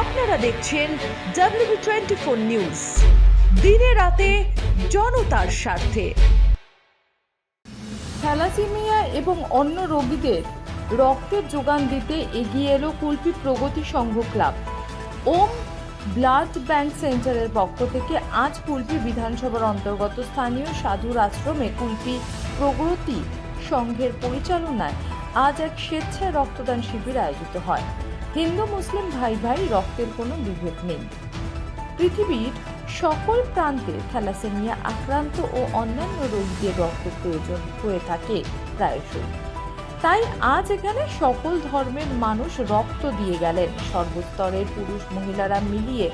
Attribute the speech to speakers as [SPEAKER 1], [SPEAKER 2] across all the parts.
[SPEAKER 1] আপনারা দেখছেন W twenty four news দিনে রাতে জনতার স্বার্থে।
[SPEAKER 2] থ্যালাসেমিয়া এবং অন্য রোগীদের রক্তের যোগান দিতে এগিয়ে এলো Kulpi Pragati Sangha club. Om blood bank সেন্টারের পক্ষ থেকে আজ কুলপি বিধানসভার অন্তর্গত স্থানীয় সাধুর আশ্রমে কুলপি প্রগতি সংঘের পরিচালনায় আজ এক স্বেচ্ছায় রক্তদান শিবির আয়োজিত হয়। হিন্দু মুসলিম ভাই ভাই রক্তের কোনো বিভেদ নেই। পৃথিবীর সকল প্রান্তে থ্যালাসেমিয়া আক্রান্ত ও অন্যান্য রোগীদের রক্তের প্রয়োজন হয়ে থাকে প্রায়শই। তাই আজ এখানে সকল ধর্মের মানুষ রক্ত দিয়ে গেলেন। সর্বস্তরের পুরুষ মহিলারা মিলিয়ে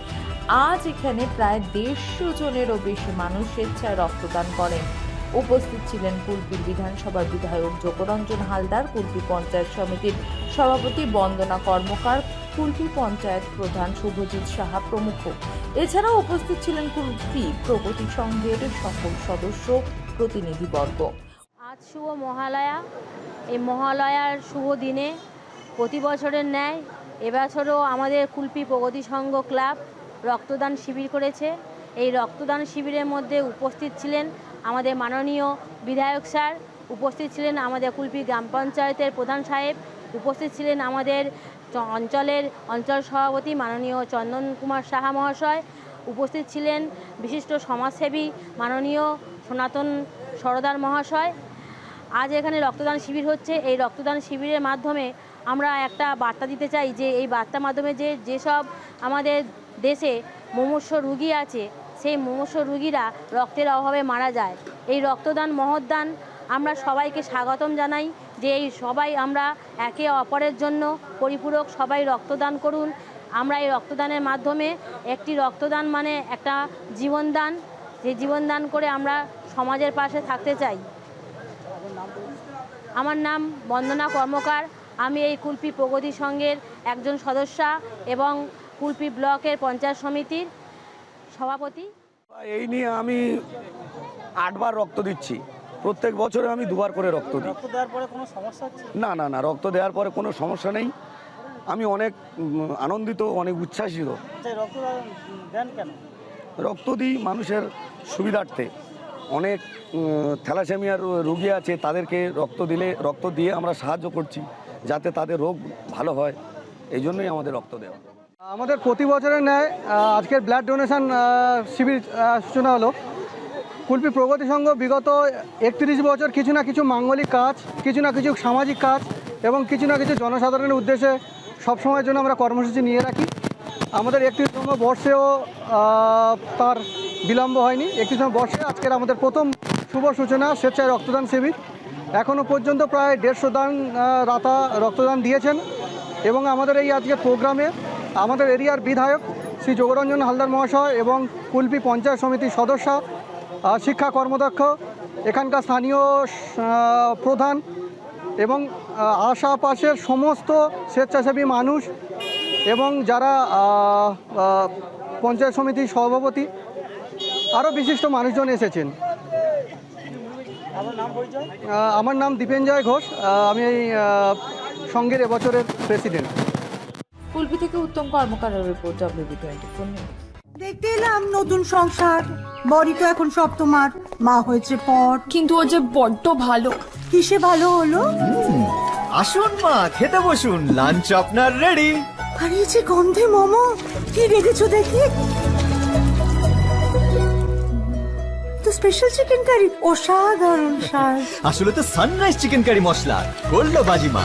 [SPEAKER 2] আজ এখানে প্রায় দেড়শো জনেরও বেশি মানুষ স্বেচ্ছায় রক্তদান করেন। উপস্থিত ছিলেন কুলপির বিধানসভার বিধায়ক যোগরঞ্জন হালদার, কুলপি পঞ্চায়েত সমিতির সভাপতি বন্দনা কর্মকার, কুলপি পঞ্চায়েত প্রধান শুভজিৎ সাহা প্রমুখ। এছাড়াও উপস্থিত ছিলেন কুলপি প্রগতি সংঘের সকল সদস্য প্রতিনিধিবর্গ।
[SPEAKER 3] আজ শুভ মহালয়া। এই মহালয়ার শুভ দিনে প্রতি বছরের ন্যায় এবছরও আমাদের কুলপি প্রগতি সংঘ ক্লাব রক্তদান শিবির করেছে। এই রক্তদান শিবিরের মধ্যে উপস্থিত ছিলেন আমাদের মাননীয় বিধায়ক স্যার উপস্থিত ছিলেন আমাদের কুলপি গ্রাম পঞ্চায়েতের প্রধান সাহেব, উপস্থিত ছিলেন আমাদের অঞ্চলের অঞ্চল সভাপতি মাননীয় চন্দন কুমার সাহা মহাশয়, উপস্থিত ছিলেন বিশিষ্ট সমাজসেবী মাননীয় সনাতন সরদার মহাশয়। আজ এখানে রক্তদান শিবির হচ্ছে, এই রক্তদান শিবিরের মাধ্যমে আমরা একটা বার্তা দিতে চাই যে, এই বার্তার মাধ্যমে যে, যেসব আমাদের দেশে মুমূর্ষ রুগী আছে সেই মুমূর্ষ রুগীরা রক্তের অভাবে মারা যায়। এই রক্তদান, মহৎদান আমরা সবাইকে স্বাগতম জানাই যে এই সবাই আমরা একে অপরের জন্য পরিপূরক সবাই রক্তদান করুন। আমরা এই রক্তদানের মাধ্যমে একটি রক্তদান মানে একটা জীবনদান, যে জীবনদান করে আমরা সমাজের পাশে থাকতে চাই। আমার নাম বন্দনা কর্মকার। আমি এই কুলপি প্রগতি সংঘের একজন সদস্যা এবং কুলপি ব্লকের পঞ্চায়েত সমিতির সভাপতি?
[SPEAKER 4] এই নিয়ে আমি আটবার রক্ত দিচ্ছি। প্রত্যেক বছরে আমি দুবার করে রক্ত দিই।
[SPEAKER 5] রক্ত দেওয়ার পরে কোনো সমস্যা
[SPEAKER 4] না না না রক্ত দেওয়ার পরে কোনো সমস্যা নেই। আমি অনেক আনন্দিত অনেক উচ্ছ্বাসিত।
[SPEAKER 5] রক্ত দেন- দেন কেন?
[SPEAKER 4] রক্ত দিই মানুষের সুবিধার্থে। অনেক থ্যালাসেমিয়ার রুগী আছে তাদেরকে রক্ত দিলে রক্ত দিয়ে আমরা সাহায্য করছি যাতে তাদের রোগ ভালো হয়। এই জন্যই আমাদের রক্ত দেওয়া।
[SPEAKER 6] আমাদের প্রতি বছরের ন্যায় আজকের ব্লাড ডোনেশন শিবির সূচনা হলো। কুলপি প্রগতি সংঘ বিগত একত্রিশ বছর কিছু না কিছু মাঙ্গলিক কাজ, কিছু না কিছু সামাজিক কাজ এবং কিছু না কিছু জনসাধারণের উদ্দেশ্যে সবসময়ের জন্য আমরা কর্মসূচি নিয়ে রাখি। আমাদের একত্রিশতম বর্ষেও তার বিলম্ব হয়নি। একত্রিশতম বর্ষে আজকের আমাদের প্রথম শুভ সূচনা, স্বেচ্ছায় রক্তদান শিবির। এখনও পর্যন্ত প্রায় দেড়শো দান রাতা রক্তদান দিয়েছেন এবং আমাদের এই আজকের প্রোগ্রামে আমাদের এরিয়ার বিধায়ক শ্রী যোগরঞ্জন হালদার মহাশয় এবং কুলপি পঞ্চায়েত সমিতির সদস্য শিক্ষা কর্মদক্ষ এখানকার স্থানীয় প্রধান এবং আশাপাশের সমস্ত স্বেচ্ছাসেবী মানুষ এবং যারা পঞ্চায়েত সমিতির সভাপতি আরও বিশিষ্ট মানুষজন এসেছেন। আমার নাম দীপেঞ্জয় ঘোষ আমি এই আহ, এবছরের প্রেসিডেন্ট।
[SPEAKER 2] কুলপি থেকে Uttam কর্মকারের report WB twenty four news
[SPEAKER 7] দেখতে এলাম নতুন সংসার। বড়ি তো এখন সব তোমার। মা হয়েছে পর।
[SPEAKER 8] কিন্তু ও যে বড্ড ভালো।
[SPEAKER 7] কিসে ভালো হলো?
[SPEAKER 9] আসুন মা খেতে বসুন। লাঞ্চ আপনার রেডি
[SPEAKER 7] আর এই যে গন্ধে মোমো কি রেখেছো দেখি? তো স্পেশাল চিকেন কারি অসাধারণ স্বাদ।
[SPEAKER 9] আসলে তো সানরাইজ চিকেন কারি মশলা করল বাজিমা